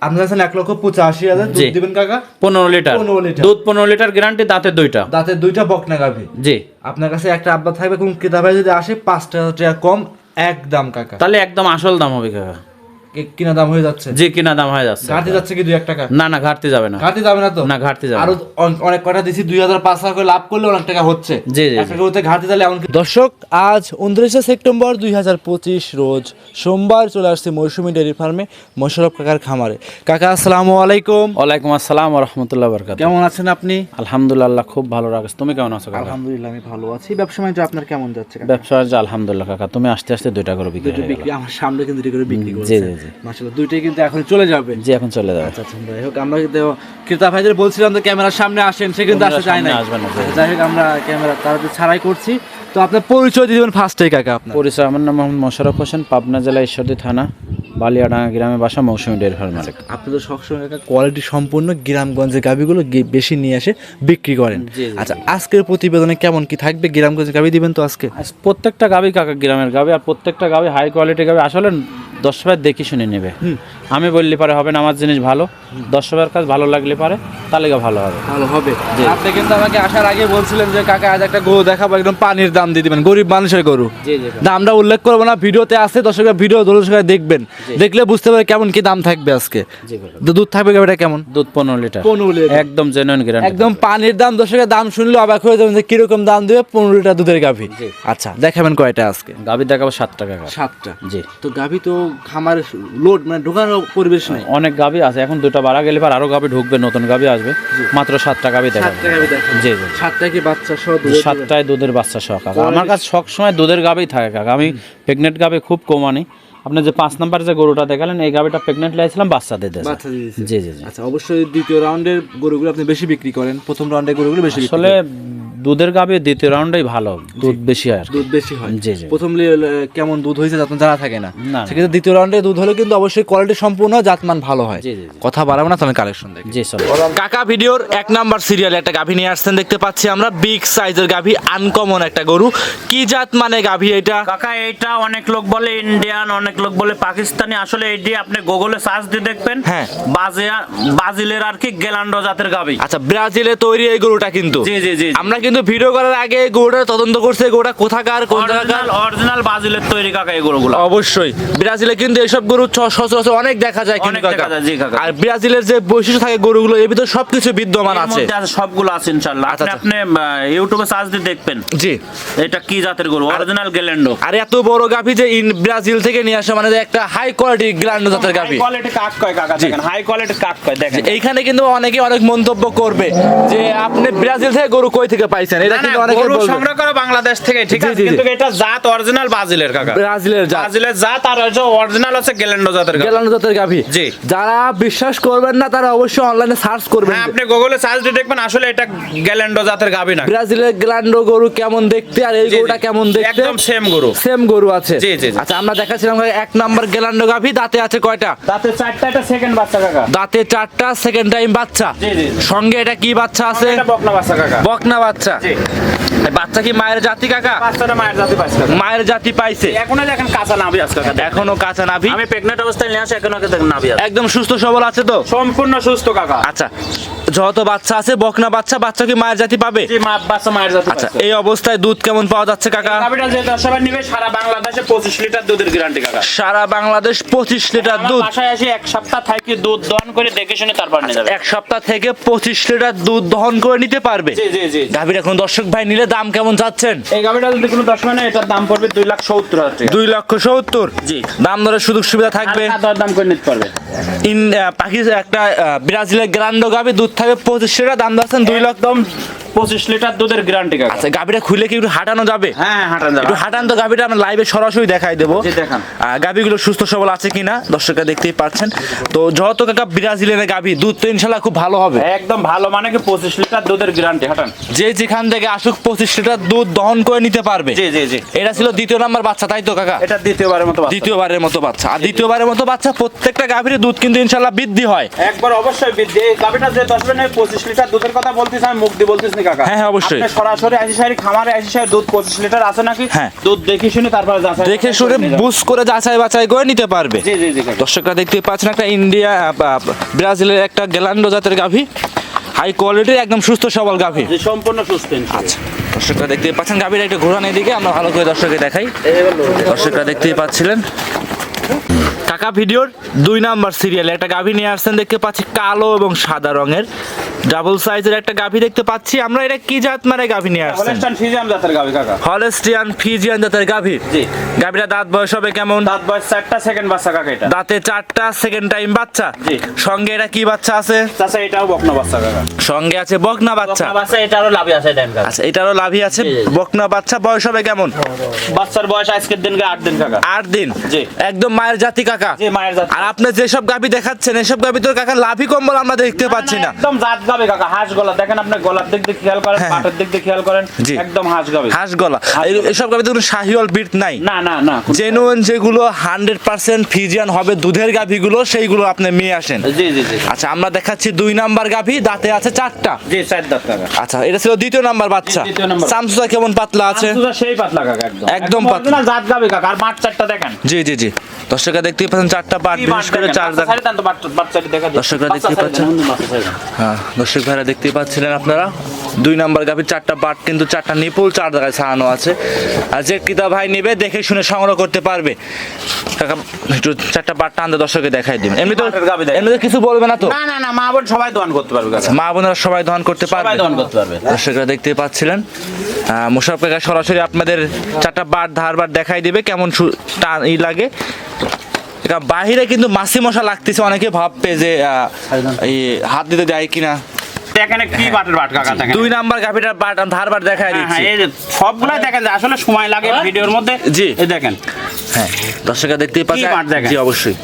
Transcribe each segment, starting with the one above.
আপনি আছেন এক লক্ষ পঁচাশি হাজার দুধ দিবেন কাকা? পনেরো লিটার। 15 লিটার। দুধ পনেরো লিটার গ্যারান্টি দাঁতের দুইটা। দাঁতের দুইটা বকনা গাভি। জি। আপনার কাছে একটা আব্বা থাকবে কোন ক্রেতা ভাই যদি আসে পাঁচ টাকা কম একদম কাকা। তাহলে একদম আসল দাম হবে কাকা। কিনা দাম হয়ে যাচ্ছে? যে কিনা দাম হয়ে যাচ্ছে। ঘাটতি যাচ্ছে কি দুই এক টাকা? না না ঘাটতি যাবে না। ঘাটতি যাবে না তো? না ঘাটতি যাবে আরও অনেক কটা দিছি? দুই হাজার পাঁচ করে লাভ করলে অনেক টাকা হচ্ছে। জি, জি, একটা গরুতে ঘাটতি তাহলে এমন দর্শক আজ উনত্রিশে সেপ্টেম্বর দুই হাজার পঁচিশ রোজ সোমবার চলে আসছে মৌসুমী ডেয়ারি ফার্মে মোশারফ কাকার খামারে। কাকা আসসালামু আলাইকুম। ওয়ালাইকুম আসসালাম রহমতুল্লাহ বরকাত কেমন আছেন আপনি? আলহামদুলিল্লাহ খুব ভালো রাখছ তুমি কেমন আছো আলহামদুলিল্লাহ আমি ভালো আছি। ব্যবসা বাণিজ্য আপনার কেমন যাচ্ছে ব্যবসা বাণিজ্য আলহামদুলিল্লাহ কাকা। তুমি আস্তে আস্তে দুইটা করে বিক্রি দুটো গেল। বিক্রি আমার সামনে কিন্তু করে বিক্রি করছে। জি। মাশাআল্লাহ দুইটাই কিন্তু এখন চলে যাবে। জি এখন চলে যাবে। আচ্ছা আচ্ছা যাই হোক আমরা কিন্তু ক্রেতা ভাইদের বলছিলাম যে ক্যামেরার সামনে আসেন সে কিন্তু আসতে চায় না যাই হোক আমরা ক্যামেরা তাড়াতাড়ি ছাড়াই করছি। তো আপনার পরিচয় দিয়ে দিবেন ফার্স্টে কাকা আপনার। পরিচয় আমার নাম মোহাম্মদ মোশারফ হোসেন পাবনা জেলা ঈশ্বরদী থানা বালিয়াডাঙ্গা গ্রামে বাসা মৌসুমী ডেয়ারি ফার্ম মালিক। আপনি তো সবসময় কাকা কোয়ালিটি সম্পূর্ণ গ্রামগঞ্জের গাভিগুলো বেশি নিয়ে এসে বিক্রি করেন। আচ্ছা আজকের প্রতিবেদনে কেমন কি থাকবে? গ্রামগঞ্জের গাভি দিবেন তো আজকে? প্রত্যেকটা গাবি কাকা গ্রামের গাবি আর প্রত্যেকটা গাবি হাই কোয়ালিটি গাবি আসলে দশ দেখি শুনে নেবে। আমি বললে পারে হবে না আমার জিনিস ভালো। দশ কাজ ভালো লাগলে পারে। তাহলে ভালো হবে। ভালো হবে। আপনি কিন্তু আমাকে আসার আগে বলছিলেন যে কাকা আজ একটা গরু দেখাবো একদম পানির দাম দিয়ে দিবেন গরিব মানুষের গরু। দামটা উল্লেখ করব না ভিডিওতে আছে দর্শকরা ভিডিও দর্শকরা দেখবেন। দেখলে বুঝতে পারে কেমন কি দাম থাকবে আজকে। দুধ থাকবে গাভিটা কেমন? দুধ পনেরো লিটার। পনেরো লিটার। একদম জেনুইন গ্যারান্টি একদম পানির দাম দর্শকের দাম শুনলে অবাক হয়ে যাবেন যে কীরকম দাম দেবে পনেরো লিটার দুধের গাভি। আচ্ছা দেখাবেন কয়টা আজকে? গাবি দেখাবো সাত টাকা সাতটা। জি। তো গাভি তো খামার লোড মানে ঢোকানোর পরিবেশ নেই। অনেক গাবি আছে এখন দুটো বাড়া গেলে পর আরও গাবি ঢুকবে নতুন গাবি আসবে। মাত্র সাত টাকা বেঁধে জি জি সাতটা কি বাচ্চা সহ সাতটায় দুধের বাচ্চা সহ কাকা। আমার কাছে সবসময় দুধের গাবেই থাকে কাকা। আমি প্রেগনেন্ট গাবে খুব কম আনি। আপনি যে পাঁচ নাম্বার যে গরুটা দেখালেন এই গাবিটা প্রেগনেন্ট লাইছিলাম বাচ্চা দিতে জি জি জি। আচ্ছা অবশ্যই দ্বিতীয় রাউন্ডের গরুগুলো আপনি বেশি বিক্রি করেন। প্রথম রাউন্ডের গরুগুলো বেশি বিক্রি আসলে দুধের গাবে দ্বিতীয় রাউন্ডেই ভালো দুধ বেশি হয় দুধ বেশি হয়। জি জি। প্রথম কেমন দুধ হয়েছে তখন জানা থাকে না। সেক্ষেত্রে দ্বিতীয় রাউন্ডে দুধ হলে কিন্তু অবশ্যই কোয়ালিটি সম্পূর্ণ জাতমান ভালো হয়। জি, জি, জি। কথা বাড়াবো না তাহলে কালেকশন দেখি। জি চলো। কাকা ভিডিওর এক নাম্বার সিরিয়ালে একটা গাভী নিয়ে আসছেন দেখতে পাচ্ছি আমরা। বিগ সাইজের গাভী আনকমন একটা গরু। কি জাত মানে গাভী এটা? কাকা এটা অনেক লোক বলে ইন্ডিয়ান অনেক লোক বলে পাকিস্তানি। আসলে এটি আপনি গুগলে সার্চ দিয়ে দেখবেন। হ্যাঁ। বাজে- বাজিলের আর কি গেলান্ডো জাতের গাভী। আচ্ছা ব্রাজিলে তৈরি এই গরুটা কিন্তু। জি, জি, জি, জি। আমরা কিন্তু ভিডিও করার আগে গরুটা তদন্ত করছে গরুটা কোথাকার কোন জায়গাকার? অরিজিনাল ব্রাজিলের তৈরি কাকা এই গরুগুলো। অবশ্যই। ব্রাজিলে কিন্তু এসব গরু সচরাচর অনেক দেখা যায় কিন্তু অনেক দেখা কাকা। যায়, জি কাকা। আর ব্রাজিলের যে বৈশিষ্ট্য থাকে গরুগুলো এর ভিতরে সবকিছু বিদ্যমান আছে। সবগুলো আছে ইনশাআল্লাহ। আচ্ছা, আপনি আপনি ইউটিউবে সার্চ দিয়ে দেখবেন। জি। এটা কি জাতের গরু? অরিজিনাল গেলেন্ডো আর এত বড় গাভী যে ইন ব্রাজিল থেকে নিয়ে আসা মানে একটা হাই কোয়ালিটি গ্ল্যান্ড জাতের গাভী। কোয়ালিটি কাক কয় কাকা? দেখেন হাই কোয়ালিটি কাক কয় দেখেন। এইখানে কিন্তু অনেকে অনেক মন্তব্য করবে যে আপনি ব্রাজিল থেকে গরু কই থেকে পাইছেন এটা কিন্তু অনেকে বলবে। সংগ্রহ করা বাংলাদেশ থেকে ঠিক আছে। কিন্তু এটা জাত অরিজিনাল বাজিলের কাকা। ব্রাজিলের জাত। বাজিলের জাত আর হচ্ছে অরিজিনাল হচ্ছে গেলেন্ডো জাতের গাভি। গ্ল্যান্ড জাতের গাভী। জি। যারা বিশ্বাস করবেন না তারা অবশ্যই অনলাইনে সার্চ করবেন। হ্যাঁ আপনি গুগলে সার্চ দিয়ে দেখবেন আসলে এটা গ্যালেন্ডো জাতের গাবি না। ব্রাজিলের গ্ল্যান্ডো গরু কেমন দেখতে আর এই। গরুটা কেমন দেখতে? একদম সেম গরু। সেম গরু আছে। জি, জি। আচ্ছা আমরা দেখাচ্ছিলাম এক নাম্বার গ্ল্যান্ডো গাভী দাঁতে আছে কয়টা? তাতে চারটা এটা সেকেন্ড বাচ্চা কাকা। দাঁতে চারটা সেকেন্ড টাইম বাচ্চা। জি, জি। সঙ্গে এটা কি বাচ্চা আছে? এটা বকনা বাচ্চা কাকা। বকনা বাচ্চা। জি। বাচ্চা কি মায়ের জাতি কাকা? বাচ্চাটা মায়ের জাতি পাইছে মায়ের জাতি পাইছে। এখনও দেখেন কাঁচা নাভি আছে কাকা এখনও কাঁচা নাভি? আমি প্রেগন্যান্ট অবস্থায় নিয়ে আসি এখনও দেখেন নাভি একদম সুস্থ সবল আছে তো? সম্পূর্ণ সুস্থ কাকা। আচ্ছা। যত বাচ্চা আছে বকনা বাচ্চা বাচ্চা কি মায়ের জাতি পাবে? মা বাচ্চা মায়ের জাতি আচ্ছা এই অবস্থায় দুধ কেমন পাওয়া যাচ্ছে কাকা? গাভিটা নিবে সারা বাংলাদেশে পঁচিশ লিটার দুধের গ্যারান্টি কাকা। সারা বাংলাদেশ পঁচিশ লিটার দুধ। বাসায় এক সপ্তাহ থাকি দুধ দহন করে দেখে শুনে তারপর নিয়ে যাবে। এক সপ্তাহ থেকে পঁচিশ লিটার দুধ দহন করে নিতে পারবে। জি জি জি। গাভীর এখন দর্শক ভাই নিলে দাম কেমন যাচ্ছেন এই গাভিটা যদি কোনো দশ মানে এটার দাম পড়বে দুই লাখ সত্তর হাজার দুই লক্ষ সত্তর? জি। দাম দরের সুযোগ সুবিধা থাকবে? দর দাম করে নিতে পারবে। ইন পাকিস্তান একটা ব্রাজিলের গ্রান্ডো গাভী দুধ থাকবে পঁচিশ টাকা দাম যাচ্ছেন দুই লক্ষ একদম পঁচিশ লিটার দুধের গ্যারান্টি কাকা। আচ্ছা গাভীটা খুলে কি একটু হাঁটানো যাবে? হ্যাঁ হাঁটান যাবে। একটু হাঁটান তো আমরা লাইভে সরাসরি দেখাই দেবো। দেখান। সুস্থ সবল আছে কিনা দর্শকরা দেখতেই পাচ্ছেন। তো যত কাকা ব্রাজিলের দুধ তো ইনশাল্লাহ খুব ভালো হবে। একদম ভালো মানে কি পঁচিশ লিটার দুধের গ্যারান্টি হাঁটান। যে যেখান থেকে আসুক পঁচিশ লিটার দুধ দহন করে নিতে পারবে। জি জি জি। এটা ছিল দ্বিতীয় নাম্বার বাচ্চা তাই তো কাকা? এটা দ্বিতীয়বারের মতো দ্বিতীয়বারের মতো বাচ্চা। আর দ্বিতীয়বারের মতো বাচ্চা প্রত্যেকটা গাভীর দুধ কিন্তু ইনশাল্লাহ বৃদ্ধি হয়। একবার অবশ্যই বৃদ্ধি। গাভিটা যে দশ পঁচিশ লিটার দুধের কথা বলতেছি আমি মুখ দিয়ে বলতেছি আপনি কাকা? হ্যাঁ, হ্যাঁ, অবশ্যই। সরাসরি আশি সারি খামারে আশি সারি দুধ পঁচিশ লিটার আছে নাকি? হ্যাঁ। দুধ দেখে শুনে তারপরে যাচাই দেখে শুনে বুঝ করে যাচাই বাছাই করে নিতে পারবে। জি জি জি দর্শকরা দেখতে পাচ্ছেন একটা ইন্ডিয়া ব্রাজিলের একটা গেলান্ডো জাতের গাভী। হাই কোয়ালিটির একদম সুস্থ সবল গাভী। সম্পূর্ণ সুস্থ আচ্ছা দর্শকরা দেখতে পাচ্ছেন গাভীর একটা ঘোরান এদিকে আমরা ভালো করে দর্শককে দেখাই। দর্শকরা দেখতেই পাচ্ছিলেন। কাকা ভিডিওর দুই নাম্বার সিরিয়ালে একটা গাভী নিয়ে আসছেন দেখতে পাচ্ছি কালো এবং সাদা রঙের। ডাবল সাইজের একটা গাভী দেখতে পাচ্ছি। আমরা এটা কি জাত মানে গাভী নিয়ে আসছেন? হলেস্টান ফিজিয়াম জাতের গাবি কাকা। হলেস্টিয়ান ফিজিয়ান জাতের গাভী? জি। গাভীটা দাঁত বয়স হবে কেমন? দাঁত বয়স চারটা সেকেন্ড বাচ্চা কাকা এটা। দাঁতে চারটা সেকেন্ড টাইম বাচ্চা? জি। সঙ্গে এটা কি বাচ্চা আছে? চাচা এটাও বকনা বাচ্চা কাকা। সঙ্গে আছে বকনা বাচ্চা? বকনা বাচ্চা এটারও লাভই আছে টাইম কাকা। আচ্ছা এটারও লাভই আছে। বকনা বাচ্চা বয়স হবে কেমন? বাচ্চার বয়স আজকের দিনকে আট দিন কাকা। আট দিন? জি। একদম মায়ের জাতি কাকা? জি মায়ের জাত। আর আপনি যেসব গাভি দেখাচ্ছেন এসব গাভি তো কাকা লাভি কম্বল আমরা দেখতে পাচ্ছি না। একদম জাত গাবে কাকা হাঁস গলা। দেখেন আপনি গলার দিক দিয়ে খেয়াল করেন হ্যাঁ। পাটের দিক দিয়ে খেয়াল করেন একদম হাঁস গাবে। হাঁস গলা। এসব কোনো শাহিওয়াল বিট নাই? না না না জেনুইন যেগুলো হান্ড্রেড পার্সেন্ট ফিজিয়ান হবে দুধের গাভিগুলো সেইগুলো আপনি নিয়ে আসেন। জি জি জি। আচ্ছা আমরা দেখাচ্ছি দুই নাম্বার গাভি দাঁতে আছে চারটা। জি চার দাঁত আচ্ছা এটা ছিল দ্বিতীয় নাম্বার বাচ্চা। সামসুদা কেমন পাতলা আছে? সেই পাতলা কাকা একদম। একদম পাতলা। জাত গাবে কাকা আর মাঠ চারটা দেখেন। জি জি জি। দর্শকরা দেখতে পাচ্ছেন চারটা পাট বিশেষ করে চার দাগ সাইড দেন তো বাচ্চা- বাচ্চাটি দেখা দিন। দর্শকরা side পাচ্ছেন। হ্যাঁ দর্শক ভাইরা দেখতে পাচ্ছিলেন আপনারা। দুই নাম্বার গাভির চারটা বাট কিন্তু চারটা নিপুল চার জায়গায় ছাড়ানো আছে। আর যে ক্রেতা ভাই নেবে দেখে শুনে সংগ্রহ করতে পারবে। কাকা একটু চারটা পাট টানতে দর্শকে দেখাই দিবেন এমনি তো। এমনি তো কিছু বলবে না তো? না না না মা বোন সবাই দোয়ান করতে পারবে মা বোনেরা সবাই দহন করতে পারবে। দোয়ান করতে পারবে। দর্শকরা দেখতে পাচ্ছিলেন। মুশারফ কাকা সরাসরি আপনাদের চারটা বার ধার বার দেখাই দিবে কেমন টান ই লাগে। এটা বাহিরে কিন্তু মাসি মশা লাগতেছে অনেকে ভাববে যে এই হাত দিতে দেয় কিনা। এখানে কি বাটের বাট কাকা দেখেন? দুই নাম্বার গাভিটার বাট ধার বাট দেখাই হ্যাঁ, দিচ্ছি। হ্যাঁ, এই সবগুলাই দেখেন যে আসলে সময় লাগে ভিডিওর মধ্যে। জি। এই দেখেন। হ্যাঁ দর্শকরা দেখতেই পাচ্ছেন? দেখেন? জি অবশ্যই।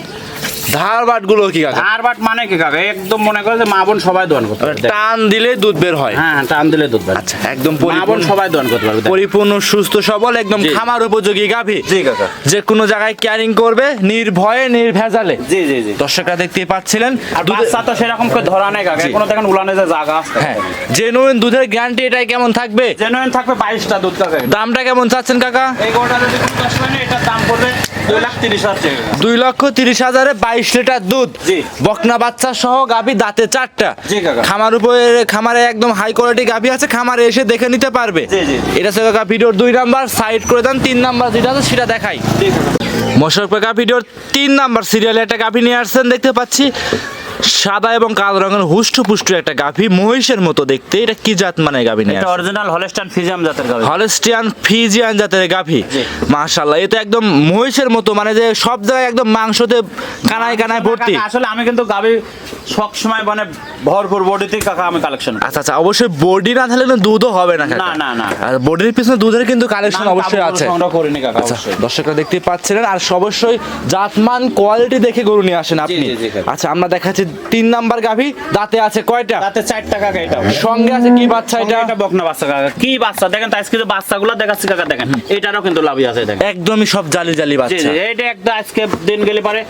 ধার বাটগুলো কি কাকা? আর বাট মানে কি কাকা? একদম মনে করে যে মা বোন সবাই দোয়ান করতে পারবে। টান দিলে দুধ বের হয়। হ্যাঁ টান দিলে দুধ পাবে আচ্ছা একদম মা বোন সবাই দোয়ান করতে পারবে পরিপূর্ণ সুস্থ সবল একদম খামার উপযোগী গাভী জি কাকা। যে কোনো জায়গায় ক্যারিং করবে নির্ভয়ে নির্ভেজালে। জি জি জি। দর্শকরা দেখতেই পাচ্ছিলেন আর বাচ্চা তো সেরকম করে ধরা নেই কাকা। কোনো দেখেন উলানে যে জায়গা আছে। হ্যাঁ জেনুইন দুধের গ্যারান্টি এটাই কেমন থাকবে? জেনুইন থাকবে বাইশটা দুধ কাকা। দামটা কেমন চাচ্ছেন কাকা? এই গোটা যদি কোনো দশ হয় এটার দাম পড়বে দুই লক্ষ তিরিশ হাজারে বাইশ লিটার দুধ। বকনা বাচ্চা সহ গাভি দাঁতে চারটা। খামার উপরে খামারে একদম হাই কোয়ালিটি গাভী আছে খামারে এসে দেখে নিতে পারবে। এটা হচ্ছে ভিডিওর দুই নাম্বার সাইড করে দেন তিন নাম্বার যেটা আছে সেটা দেখাই। জি কাকা। ভিডিওর তিন নাম্বার সিরিয়ালে একটা গাভী নিয়ে আসছেন দেখতে পাচ্ছি। সাদা এবং কালো রঙের হুষ্ট পুষ্ট একটা গাভী মহিষের মতো দেখতে। এটা কি জাত মানে গাভী নিয়ে এটা অরিজিনাল হলেস্টান ফিজিয়াম জাতের গাভী। হলস্টিয়ান ফিজিয়ান জাতের গাভী। জি। মাশাল্লাহ এটা একদম মহিষের মতো মানে যে সব জায়গায় একদম মাংসতে কানায় কানায় ভর্তি। আসলে আমি কিন্তু গাভী সব সময় মানে ভরপুর বডিতে কাকা আমি কালেকশন আচ্ছা আচ্ছা অবশ্যই বডি না থাকলে কিন্তু দুধও হবে না না, না, না। আর বডির পিছনে দুধের কিন্তু কালেকশন অবশ্যই আছে। সংগ্রহ করিনি কাকা আচ্ছা অবশ্যই। দর্শকরা দেখতে পাচ্ছিলেন আর অবশ্যই জাতমান কোয়ালিটি দেখে গরু নিয়ে আসেন আপনি। আচ্ছা আমরা দেখাচ্ছি তিন নাম্বার গাভী দাঁতে আছে কয়টা? দাঁতে চার টাকা এটা সঙ্গে আছে কি বাচ্চা এটা? এটা বকনা বাচ্চা কাকা। কি বাচ্চা? দেখেন তাই আজকে বাচ্চাগুলো দেখাচ্ছি কাকা দেখেন। এটারও কিন্তু লাভই আছে দেখেন। একদমই সব জালি জালি বাচ্চা। এটা একটা আজকে দিন গেলে পারে।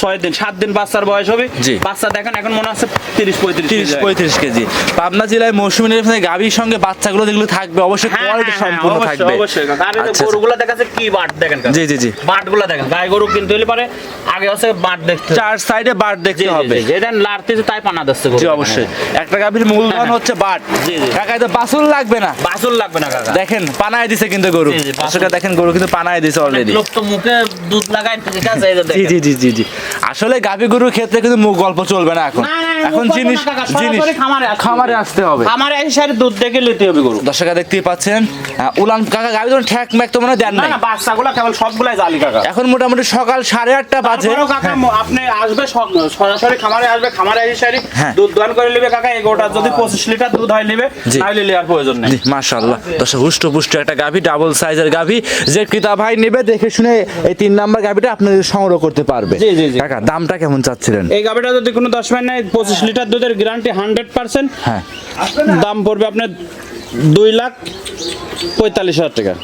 ছয় দিন সাত দিন বাচ্চার বয়স হবে। বাচ্চা দেখেন এখন মনে হচ্ছে তিরিশ পঁয়ত্রিশ তিরিশ পঁয়ত্রিশ কেজি। পাবনা জেলায় মৌসুমী নির্বাচনে গাভীর সঙ্গে বাচ্চাগুলো যেগুলো থাকবে। অবশ্যই হ্যাঁ, কোয়ালিটি সম্পূর্ণ থাকবে। যে আচ্ছা, গরুগুলা কি বাট দেখেন। জি, জি, জি। বাটগুলা দেখেন। গাই গরু কিনতে হলে পারে আগে হচ্ছে বাট দেখতে চার সাইডে জি, দেখতে হবে। জি। লাড়তেছে তাই পানা দিচ্ছে জি অবশ্যই। একটা গাভীর মূলধন হচ্ছে বাট। জি, জি। কাকা তো বাসুল লাগবে না? বাসুল লাগবে না কাকা। দেখেন পানায় দিছে কিন্তু গরু। দেখেন গরু কিন্তু পানায় দিছে অলরেডি লোক তো মুখে দুধ লাগায় ঠিক আছে জি জি জি জি। আসলে গাভী গরুর ক্ষেত্রে কিন্তু মুখ গল্প চলবে না এখন। এখন জিনিস জিনিস খামারে আসতে খামারে হবে। আসতে হবে। খামারে এসে সারি দুধ দেখে নিতে হবে গরু। দর্শকরা দেখতেই পাচ্ছেন উলান কাকা গাভী যখন ঠ্যাক ম্যাক তো মনে দেন না না বাচ্চাগুলা কেবল সবগুলাই জালি কাকা। এখন মোটামুটি সকাল সাড়ে আটটা বাজে। কাকা আপনি আসবে সরাসরি খামারে আসবে খামারে এসে সারি হ্যাঁ। দুধ দোয়ান করে নেবে কাকা এগোটা যদি পঁচিশ লিটার দুধ হয় নেবে। তাহলে নেওয়ার প্রয়োজন নেই। মাশাআল্লাহ। দর্শক হুষ্ট পুষ্ট একটা গাভী ডাবল সাইজের গাভী যে ক্রেতা ভাই নেবে দেখে শুনে এই তিন নাম্বার গাভীটা আপনাদের সংগ্রহ করতে পারবে। জি, জি, জি। কাকা দামটা কেমন চাচ্ছিলেন? এই গাভিটা যদি কোনো দশ মিনিট নেয় পঁচিশ লিটার দুধের গ্যারান্টি হান্ড্রেড পার্সেন্ট হ্যাঁ। দাম পড়বে আপনার দুই লাখ পঁয়তাল্লিশ হাজার টাকা।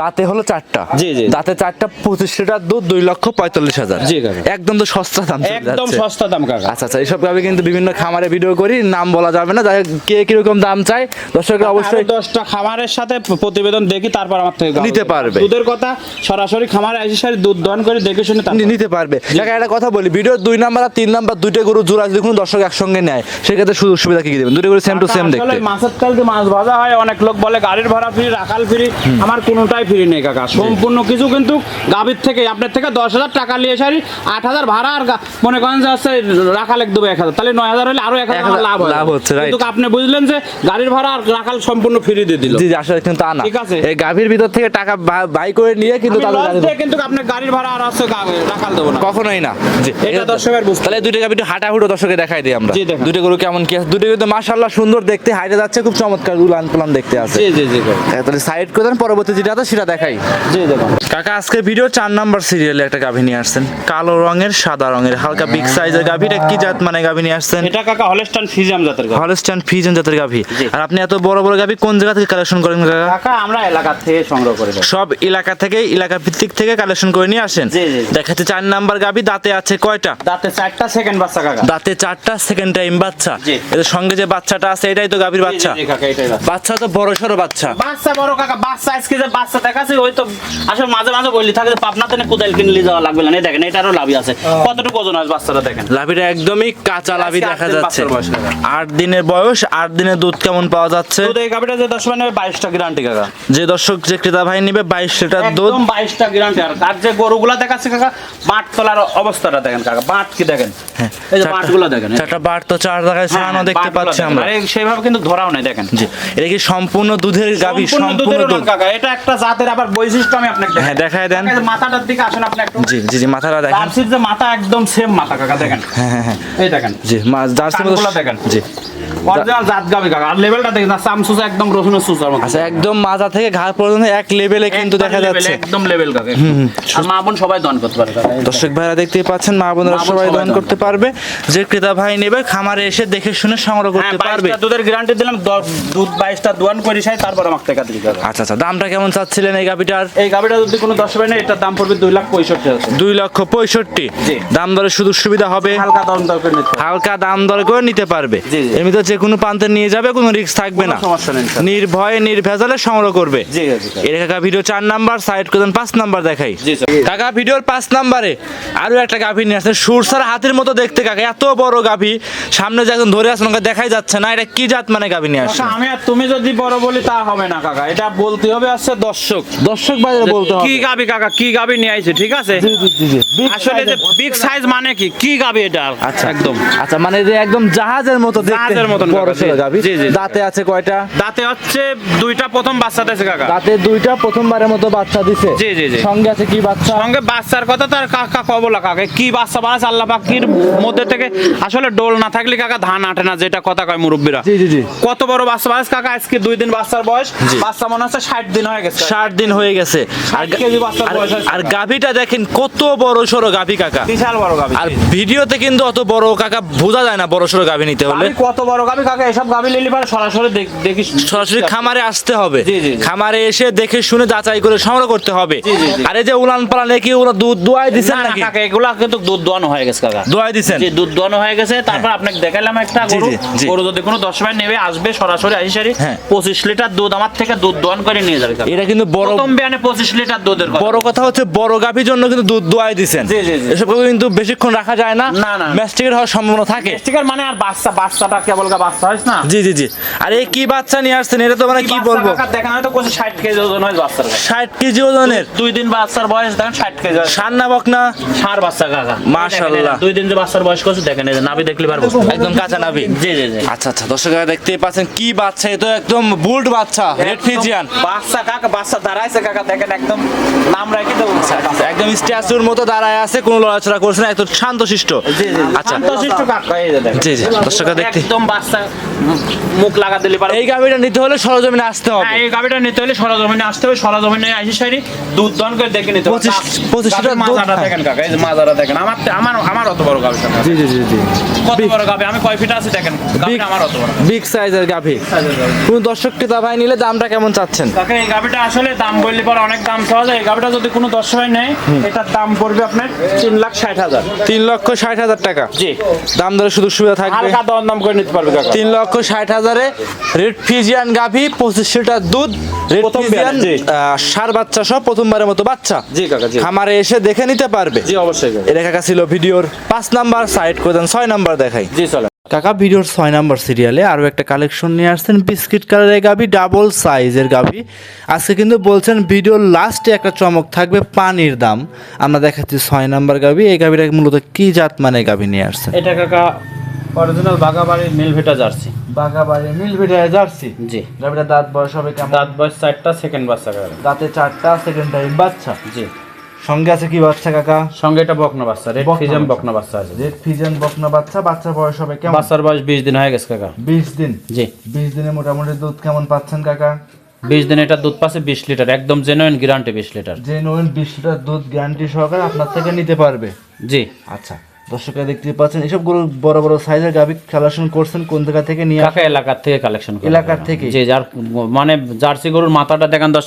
দাঁতে হলো চারটা। জি, জি। দাঁতে চারটা পঁচিশ লিটার দুধ দুই লক্ষ পঁয়তাল্লিশ হাজার। জি, একদম তো সস্তা দাম একদম সস্তা দাম কাকা। আচ্ছা আচ্ছা এইসব গাবি কিন্তু বিভিন্ন খামারে ভিডিও করি নাম বলা যাবে না যাই কে কীরকম দাম চাই দর্শকরা অবশ্যই দশটা খামারের সাথে প্রতিবেদন দেখি তারপর আমার থেকে নিতে পারবে। দুধের কথা সরাসরি খামারে এসে সারি দুধ দহন করে দেখে শুনে নিতে পারবে। কাকা একটা কথা বলি ভিডিও দুই নাম্বার আর তিন নাম্বার দুইটা গরু জোড়া যদি কোনো দর্শক একসঙ্গে নেয় সেক্ষেত্রে সুযোগ সুবিধা কি কি দেবেন? দুটো গরু সেম টু সেম দেখতে। মাছের তেল দিয়ে মাছ ভাজা হয় অনেক লোক বলে গাড়ির ভাড়া ফ্রি রাখাল ফ্রি আমার কোনোটাই ফ্রি নেই কাকা। সম্পূর্ণ কিছু কিন্তু গাভীর থেকে আপনার থেকে দশ হাজার টাকা নিয়ে সারি আট হাজার ভাড়া আর মনে করেন যে আছে রাখাল এক দেবো এক হাজার। তাহলে নয় হাজার হলে আরও এক হাজার লাভ লাভ হচ্ছে, কিন্তু আপনি বুঝলেন যে গাড়ির ভাড়া আর রাখাল সম্পূর্ণ ফ্রি দিয়ে দিল। জি আসলে কিন্তু তা না। ঠিক আছে। এই গাভীর ভিতর থেকে টাকা বাই করে নিয়ে কিন্তু দিয়ে কিন্তু আপনার গাড়ির ভাড়া আর আছে গা- রাখাল দেবো না। কখনোই না। জি এটা দর্শকের বুঝতে। তাহলে দুইটা গাভি একটু হাঁটাহুটো দর্শকে দেখাই দিই আমরা। দুটো গরু কেমন কি আছে? দুটো কিন্তু মাশাআল্লাহ সুন্দর দেখতে হাইটে যাচ্ছে খুব চমৎকার উলান পালান দেখতে আছে। জি জি জি হ্যাঁ, তাহলে সাইড করে দেন পরবর্তী যেটা আছে সেটা দেখাই। জি দেখুন কাকা আজকে ভিডিও চার নাম্বার সিরিয়ালে একটা গাভী নিয়ে আসছেন। কালো রঙের সাদা রঙের হালকা বিগ সাইজের গাভী এটা কি জাত মানে গাভী নিয়ে আসছেন? এটা কাকা ফিজিয়াম জাতের গাভী। হলস্টাইন জাতের গাভী। আর আপনি এত বড় বড় গাভী কোন জায়গা থেকে কালেকশন করেন কাকা? কাকা আমরা এলাকা থেকে সংগ্রহ করে সব এলাকা থেকে এলাকা ভিত্তিক থেকে কালেকশন করে নিয়ে আসেন? জি। চার নাম্বার গাভী দাঁতে আছে কয়টা? দাঁতে চারটা সেকেন্ড বাচ্চা কাকা। দাঁতে চারটা সেকেন্ড টাইম বাচ্চা। এর সঙ্গে যে বাচ্চাটা আছে এটাই তো গাভীর বাচ্চা জি, জি, কাকা এটাই বাচ্চা। বাচ্চা তো বড় সড়ো বাচ্চা। বাচ্চা বড় কাকা বাচ্চা আজকে যে বাচ্চা দেখাচ্ছে ওই তো আসলে মাঝে মাঝে বলি থাকে পাবনাতে না কোদাল কিনে নিয়ে যাওয়া লাগবে না। এই দেখেন এটারও লাভই আছে। কতটুকু ওজন আছে বাচ্চাটা দেখেন? লাভিটা একদমই কাঁচা লাভি দেখা আট যাচ্ছে। আট দিনের বয়স আট দিনের দুধ কেমন পাওয়া যাচ্ছে? দুধ এই গাভিটা যে দশ মানে বাইশটা গ্যারান্টি কাকা। যে দর্শক যে ক্রেতা ভাই নিবে বাইশ লিটার দুধ। একদম বাইশটা গ্যারান্টি আর আর যে গরুগুলা দেখাচ্ছে কাকা বাট তোলার অবস্থাটা দেখেন কাকা। বাট কি দেখেন? এই যে বাটগুলো দেখেন চারটা বার তো চার জায়গায় হ্যাঁ, দেখতে পাচ্ছি। আমরা। আরে সেইভাবে কিন্তু ধরাও নাই দেখেন। জি। এটা কি সম্পূর্ণ দুধের গাভী? সম্পূর্ণ দুধ। কাকা। এটা একটা জাতের আবার বৈশিষ্ট্য আমি আপনাকে হ্যাঁ, দেখায় দেন। মাথাটার দিকে আসেন আপনি একটু। জি জি জি মাথাটা দেখেন। জার্সির যে মাথা একদম সেম মাথা কাকা দেখেন। হ্যাঁ হ্যাঁ হ্যাঁ। এই দেখেন। জি মা মতো দেখেন। জি। অরিজিনাল জাত গাবি কাকা। আর লেভেলটা দেখেন একদম সুসার মতো। আচ্ছা একদম মাজা থেকে ঘাড় পর্যন্ত এক লেভেলে কিন্তু দেখা যাচ্ছে। একদম লেভেল কাকা আর মা বোন সবাই দন করতে পারে দর্শক ভাইরা দেখতেই পাচ্ছেন মা বোনেরা সবাই দান করতে পারবে। যে ক্রেতা ভাই নেবে খামারে এসে দেখে শুনে সংগ্রহ হ্যাঁ করতে পারবে। বাইশটা দুধের গ্যারান্টি দিলাম দুধ বাইশটা দোয়ান করি সাই তারপর আমাকে টাকা দিবি কাকা। আচ্ছা আচ্ছা দামটা কেমন চাচ্ছিলেন এই গাভিটার এই গাবিটা যদি কোনো দশ হবে না এটার দাম পড়বে দুই লাখ পঁয়ষট্টি দুই লক্ষ পঁয়ষট্টি? দাম দরে সুযোগ সুবিধা হবে? হালকা দাম দরকার নিতে হালকা দাম দর করে নিতে পারবে। এমনিতে যে কোনো প্রান্তে নিয়ে যাবে কোনো রিস্ক থাকবে না। নির্ভয়ে নির্ভেজালে সংগ্রহ করবে। এর কাকা ভিডিও চার নাম্বার সাইড করেন পাঁচ নাম্বার দেখাই। কাকা ভিডিওর পাঁচ নাম্বারে আরও একটা গাভী নিয়ে আসছেন সুরসার হাতের মতো দেখতে কাকা এত বড় গাভী। সামনে যে একজন ধরে আসেন ওকে দেখাই যাচ্ছে না। এটা কি জাত মানে গাভী নিয়ে আসছেন কাকা, আমি আর তুমি যদি বড় বলি তা হবে না কাকা। এটা বলতে হবে আছে দর্শক। দর্শক বাজারে বলতে হবে। কি গাবি কাকা কি গাবি নিয়ে আইছে ঠিক আছে? জি, জি, জি, জি। Big আসলে যে বিগ সাইজ মানে কি? কি গাবি এটা? আচ্ছা। একদম। আচ্ছা মানে যে একদম জাহাজের মতো দেখতে জাহাজের মতন বড় জি, জি। দাঁতে আছে কয়টা? দাঁতে হচ্ছে দুইটা প্রথম বাচ্চা দিয়েছে কাকা। দাঁতে দুইটা প্রথমবারের মতো বাচ্চা দিছে। জি, জি, জি। সঙ্গে আছে কি বাচ্চা? সঙ্গে বাচ্চার কথা তার কাকা কবলা কাকা? কি বাচ্চা বানাচ্ছে আল্লাহ পাকির মধ্যে থেকে আসলে ডোল না থাকলে কাকা ধান আটে না যেটা কথা কয় মুরব্বীরা। জি জি জি। কত বড় বাচ্চা বানাচ্ছে কাকা আজকে দুই দিন বাচ্চার বয়স। বাচ্চা মনে হচ্ছে ষাট দিন। হয়ে গেছে। ষাট দিন হয়ে গেছে। আর গাভীটা দেখেন কত বড় সড়ো গাভী কাকা। বিশাল বড় গাবি আর ভিডিওতে কিন্তু অত বড় কাকা বোঝা যায় না বড় গাভী নিতে হলে। কত বড় গাবি কাকা এসব গাবি লিলি পারে সরাসরি দেখ- সরাসরি খামারে আসতে হবে। খামারে এসে দেখে শুনে যাচাই করে সংগ্রহ করতে হবে। আর এই যে উলান পালান কি ওরা দুধ দোয়াই দিছেন না, নাকি? কাকা এগুলা কিন্তু দুধ দোয়ানো হয়ে গেছে কাকা। দোয়াই দিছেন? জি দুধ দোয়ানো হয়ে গেছে। তারপর আপনাকে দেখালাম একটা গরু। গরু যদি কোনো দশ ভাই নেবে আসবে সরাসরি আসি সারি হ্যাঁ। পঁচিশ লিটার দুধ আমার থেকে দুধ দোয়ান করে নিয়ে যাবে। এটা কিন্তু বড় প্রথম বিয়ানে পঁচিশ লিটার দুধের কথা। বড় কথা হচ্ছে বড় গাভীর জন্য কিন্তু দুধ দোয়াই দিছেন। জি, জি, জি। এসব কিন্তু বেশিক্ষণ রাখা যায় না। না, না। ম্যাস্টিকের হওয়ার সম্ভাবনা থাকে। স্টিকার মানে আর বাচ্চা বাচ্চাটা কেবল গা বাচ্চা হয় না? জি জি জি। আর এই কি বাচ্চা নিয়ে আসছেন? এটা তো মানে কি বলব? দেখেন হয়তো কোথায় ষাট কেজি ওজন হয় বাচ্চার গায়ে। ষাট কেজি ওজনের? দুই দিন বাচ্চার বয়স দেখেন ষাট কেজি হয়। সান্না বকনা? ষাঁড় বাচ্চা কাকা। মাশাআল্লাহ। দুই দিন যে বাচ্চার বয়স করছে দেখেন এই নাভি দেখলে পারব একদম কাঁচা নাভি। জি জি জি। আচ্ছা আচ্ছা দর্শকরা দেখতেই পাচ্ছেন কি বাচ্চা এ তো একদম বুল্ড বাচ্চা রেড ফিজিয়ান বাচ্চা কাকা বাচ্চা দাঁড়াইছে কাকা দেখেন একদম নাম রাখি তো একদম স্ট্যাচুর মতো দাঁড়ায় আছে কোনো লড়াচড়া করছে না একটু শান্তশিষ্ট। জি জি আচ্ছা। শান্তশিষ্ট কাকা এই জি জি দর্শকরা দেখতে একদম বাচ্চা মুখ লাগা দিলে পারে এই গাভিটা নিতে হলে সরজমিনে আসতে হবে। এই গাবিটা নিতে হলে সরজমিনে আসতে হবে সরজমিনে আসি সারি দুধ দন করে দেখে নিতে হবে। পঁচিশ- তা- পঁচিশ গাভীর লিটার দুধ, মাজাটা। দেখেন কাকা এই যে মাজাটা দেখেন। আমার আমার আমার অত বড় জি জি জি জি। কত বড় গাবি আমি কয় ফিট আছি দেখেন? গাবিটা আমার অত বড় বিগ সাইজের গাভি কোন দর্শক ক্রেতা ভাই নিলে দামটা কেমন চাচ্ছেন? কাকা এই গাভিটা আসলে দাম বললে পরে অনেক দাম পাওয়া যায়। এই গাভিটা যদি কোনো দর্শক নেয় এটার দাম পড়বে আপনার তিন লাখ ষাট হাজার। তিন লক্ষ ষাট হাজার টাকা? জি। দাম দরে সুযোগ সুবিধা থাকবে? হালকা দর দাম করে নিতে পারবে তিন লক্ষ ষাট হাজারে রেড ফিজিয়ান গাভি পঁচিশ লিটার দুধ রেড ফিজিয়ান ষাঁড় বাচ্চা সহ প্রথমবারের মতো বাচ্চা। জি কাকা জি। খামারে এসে দেখে নিতে পারবে। জি অবশ্যই কাকা। এটা কাকা ছিল ভিডিওর পাঁচ নাম্বার সাইড করে দেন ছয় নাম্বার দেখাই। জি চলে কাকা ভিডিওর ছয় নাম্বার সিরিয়ালে আরও একটা কালেকশন নিয়ে আসছেন বিস্কিট কালারের গাভি ডাবল সাইজের গাভি। আজকে কিন্তু বলছেন ভিডিওর লাস্টে একটা চমক থাকবে পানির দাম। আমরা দেখাচ্ছি ছয় নাম্বার গাভি এই গাভিটা মূলত কি জাত মানে গাভি নিয়ে আসছেন? এটা কাকা অরিজিনাল বাগাবাড়ির মিল ভেটা জার্সি। বাঘাবাড়ি মিল ভিটায় জার্সি? জি। গাভিটা দাঁত বয়স হবে কেমন? দাঁত বয়স চারটা সেকেন্ড বাচ্চা দাঁতে চারটা সেকেন্ড টাইম বাচ্চা? জি। সঙ্গে আছে কি বাচ্চা কাকা? সঙ্গে এটা বকনা বাচ্চা রেড ফিজাম বকনা বাচ্চা আছে। রেড ফিজেন বকনা বাচ্চা বাচ্চা বয়স হবে কেমন? বাচ্চার বয়স বিশ দিন হয়ে গেছে কাকা। বিশ দিন? জি। বিশ দিনে মোটামুটি দুধ কেমন পাচ্ছেন কাকা? বিশ দিনে এটা দুধ পাচ্ছে বিশ লিটার একদম জেনুইন গ্যারান্টি বিশ লিটার। যে নোয়েন বিশ লিটার দুধ গ্যারান্টি সহকারে আপনার থেকে নিতে পারবে। জি। আচ্ছা দর্শকরা দেখতে পাচ্ছেন এসব গরু বড় বড় সাইজের গাভি খেলাশন করছেন কোন জায়গা থেকে নিয়ে কাকা এলাকার থেকে কালেকশন এলাকার থেকে? যে যার মানে জার্সি গরুর মাথাটা দেখান দশ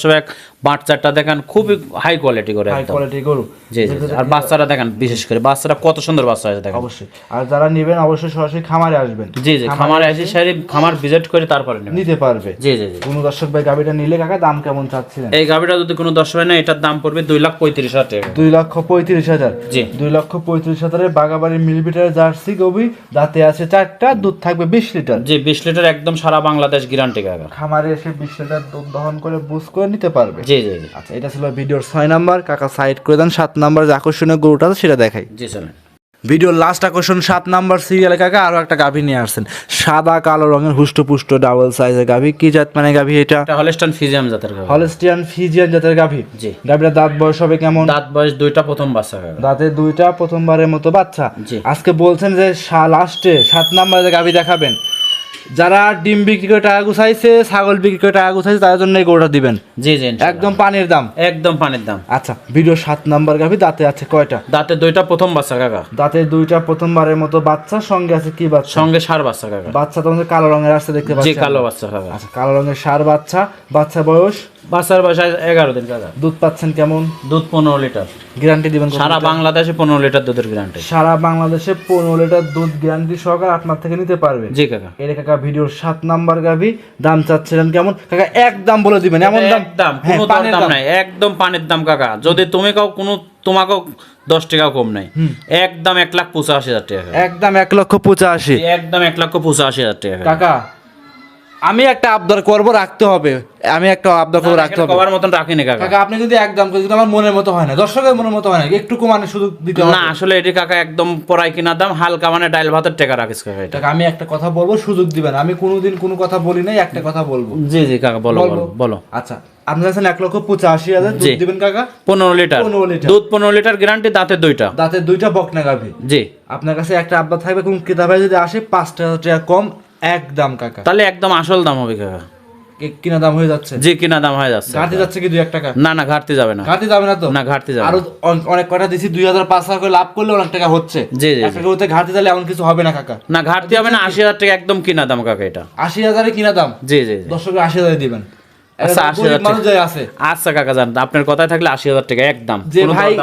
বাট চারটা খুবই হাই কোয়ালিটি করে হাই কোয়ালিটি গরু। জি জি। আর বাচ্চারা দেখেন বিশেষ করে বাচ্চারা কত সুন্দর বাচ্চা আছে দেখেন। অবশ্যই। আর যারা নেবেন অবশ্যই সরাসরি খামারে আসবেন। জি জি খামারে এসে সারি খামার ভিজিট করে তারপরে নেবেন। নিতে পারবে। জি জি জি। কোন দর্শক ভাই গাভিটা নিলে কাকা দাম কেমন চাচ্ছিলেন? এই গাভিটা যদি কোনো দশ হয় না এটার দাম পড়বে দুই লাখ পঁয়ত্রিশ হাজার টাকা। দুই লক্ষ পঁয়ত্রিশ হাজার। জি। দুই লক্ষ পঁয়ত্রিশ হাজারের বাগাবাড়ির মিলিমিটার জার্সি গবি দাঁতে আছে চারটা দুধ থাকবে বিশ লিটার। জি বিশ লিটার একদম সারা বাংলাদেশ গ্যারান্টি কাকা। খামারে এসে বিশ লিটার দুধ দহন করে বুঝ করে নিতে পারবে। জি জি জি আচ্ছা এটা ছিল ভিডিওর ছয় নাম্বার। কাকা সাইড করে দেন সাত নাম্বার যে আকর্ষণীয় গরুটা সেটা দেখাই। জি চলেন। ভিডিওর লাস্ট আকর্ষণ সাত নাম্বার সিরিয়ালে কাকা আরও একটা গাভী নিয়ে আসছেন। সাদা কালো রঙের হুষ্টপুষ্ট ডাবল সাইজের গাভী। কি জাত মানে গাভী এটা? হলেস্টান ফিজিয়াম জাতের গাভি। হলস্টিয়ান ফিজিয়ান জাতের গাভী। জি। গাভীর দাঁত বয়স হবে কেমন? দাঁত বয়স দুইটা প্রথম বাচ্চা দাঁতে দুইটা প্রথমবারের মতো বাচ্চা। আজকে বলছেন যে লাস্টে সাত নাম্বারে গাভী দেখাবেন। যারা ডিম বিক্রি করে টাকা গুছাইছে ছাগল বিক্রি করে টাকা গুছাইছে তাদের জন্য এই গরুটা দিবেন? জি জি একদম পানির দাম? একদম পানির দাম। আচ্ছা ভিডিও সাত নাম্বার গাভী দাঁতে আছে কয়টা? দাঁতে দুইটা প্রথম বাচ্চা কাকা। দাঁতে দুইটা প্রথমবারের মতো বাচ্চা সঙ্গে আছে কি বাচ্চা? সঙ্গে সার বাচ্চা কাকা। বাচ্চা তোমাদের কালো রঙের আসছে দেখতে জি পাচ্ছি কালো বাচ্চা কাকা। আচ্ছা কালো রঙের সার বাচ্চা। বাচ্চা বয়স? বাচ্চার বয়স এগারো দিন কাকা। দুধ পাচ্ছেন কেমন? দুধ পনেরো লিটার। গ্যারান্টি দিবেন সারা বাংলাদেশে পনেরো লিটার দুধের গ্যারান্টি সারা বাংলাদেশে পনেরো লিটার দুধ গ্যারান্টি সহকারে আপনার থেকে নিতে পারবে। জি কাকা। এটা কাকা ভিডিওর সাত নাম্বার গাভি দাম চাচ্ছিলেন কেমন? কাকা এক দাম বলে দিবেন এমন দাম? একদম হ্যাঁ, কোনো দাম দাম। নাই একদম পানির দাম কাকা। যদি তুমি কাও কোনো তোমাকেও দশ টাকা কম নাই। একদম এক লাখ পঁচাশি হাজার টাকা একদম এক লক্ষ পঁচাশি। একদম এক লক্ষ পঁচাশি হাজার টাকা কাকা। আমি একটা আবদার করব রাখতে হবে। আমি একটা আবদার করব রাখতে হবে। কবার মতন রাখিনি কাকা। কাকা আপনি যদি একদম কিন্তু আমার মনের মতো হয় না। দর্শকের মনের মতো হয় না একটু কমানো সুযোগ দিতে হবে। না আসলে এটি কাকা একদম পড়াই কিনা দাম হালকা মানে ডাইল ভাতের টাকা রাখিস কাকা এটা। আমি একটা কথা বলব সুযোগ দিবেন। আমি কোনোদিন কোনো কথা বলি নাই একটা কথা বলব। জি জি কাকা বলো বলো আচ্ছা আপনি আছেন এক লক্ষ পঁচাশি হাজার দুধ দিবেন কাকা? পনেরো লিটার। 15 লিটার। দুধ পনেরো লিটার গ্যারান্টি দাঁতে দুইটা। দাঁতে দুইটা বকনা গাভি। জি। আপনার কাছে একটা আবদার থাকবে কোন কিতাবে যদি আসে পাঁচ টাকা টাকা কম এক দাম কাকা। তাহলে একদম আসল দাম হবে কাকা। কিনা দাম হয়ে যাচ্ছে? যে কিনা দাম হয়ে যাচ্ছে। ঘাটতি যাচ্ছে কি দুই এক টাকা? না না ঘাটতি যাবে না। ঘাটতি যাবে না তো? না ঘাটতি যাবে আরও অনেক কটা দিছি? দুই হাজার পাঁচ হাজার করে লাভ করলে অনেক টাকা হচ্ছে। জি, জি, একটা ঘাটতি তাহলে এমন কিছু হবে না কাকা। না ঘাটতি হবে না আশি হাজার টাকা একদম কিনা দাম কাকা এটা। আশি হাজারে কিনা দাম? জি জি দশ দর্শকের আশি হাজারে দিবেন। আচ্ছা, এটা 80,000 গরিব মানুষ যাই আছে। আচ্ছা কাকা জান আপনার কথায় থাকলে আশি হাজার টাকা একদম। যে ভাই-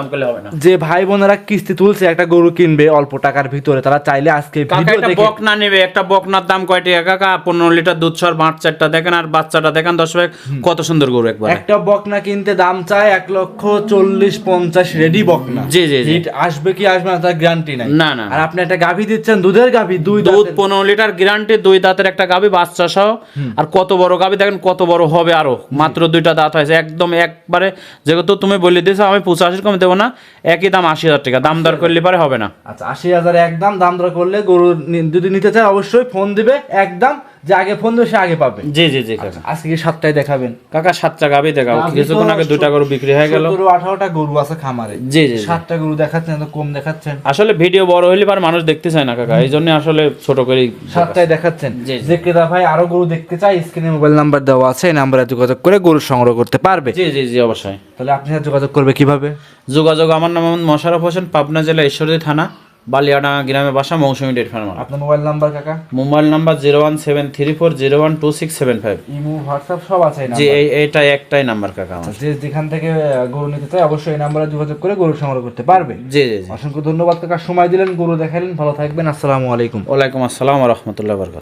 যে বোনেরা কিস্তি তুলছে একটা গরু কিনবে অল্প টাকার ভিতরে তারা চাইলে আজকে কাকা ভিডিও একটা দেখে বক না নেবে একটা বকনার দাম কয় টাকা কাকা? পনেরো লিটার দুধ সর চারটা দেখেন আর বাচ্চাটা দেখেন দশ ভাই কত সুন্দর গরু একবার। একটা বকনা কিনতে দাম চায় এক লক্ষ চল্লিশ পঞ্চাশ রেডি বকনা। জি, জি, জি। আসবে কি আসবে না তার গ্যারান্টি নাই। না, না। আর আপনি একটা গাভী দিচ্ছেন দুধের গাভী দুই দুধ পনেরো লিটার গ্যারান্টি দুই দাঁতের একটা গাবি বাচ্চা সহ। আর কত বড় গাবি দেখেন কত বড় হবে আরও। মাত্র দুইটা দাঁত হয়েছে। একদম একবারে, যেহেতু তুমি বলে দিয়েছ, আমি পঁচাশির কমে দেবো না, একই দাম আশি হাজার টাকা। দাম দর করলে পারে হবে না। আচ্ছা আশি হাজার একদম দাম দর করলে গরু যদি নিতে চায় অবশ্যই ফোন দিবে একদম যে আগে ফোন সে আগে পাবে। জি জি জি কাকা। আজকে সাতটায় দেখাবেন? কাকা সাতটা গাবি গাভী কিছুক্ষণ আগে দুইটা গরু বিক্রি হয়ে গেল। সতেরো আঠারোটা গরু আছে খামারে। জি জি। সাতটা গরু দেখাচ্ছেন এত কম দেখাচ্ছেন। আসলে ভিডিও বড় হইলে পার মানুষ দেখতে চায় না কাকা। এই জন্য আসলে ছোট করে সাতটায় দেখাচ্ছেন। যে ক্রেতা ভাই আরও গরু দেখতে চাই স্ক্রিনে মোবাইল নাম্বার দেওয়া আছে এই নাম্বারে যোগাযোগ করে গরু সংগ্রহ করতে পারবে। জি জি জি অবশ্যই। তাহলে আপনি যোগাযোগ করবে কীভাবে? যোগাযোগ আমার নাম মোশারফ হোসেন পাবনা জেলা ঈশ্বরদী থানা। বালিয়াডাঙ্গা গ্রামে বাসা মৌসুমী ডেট ফার্মার। আপনার মোবাইল নাম্বার কাকা? Mobile number zero one seven three four zero one two six seven five. Imo WhatsApp সব আছে জি এটাই একটাই নাম্বার কাকা আমার। যে যেখান থেকে গরু নিতে চায় অবশ্যই এই নাম্বারে যোগাযোগ করে গরু সংগ্রহ করতে পারবে। জি জি জি। অসংখ্য ধন্যবাদ কাকা সময় দিলেন গরু দেখালেন ভালো থাকবেন আসসালামু আলাইকুম। ওয়ালাইকুম আসসালাম রহমতুল্লাহ বরকাত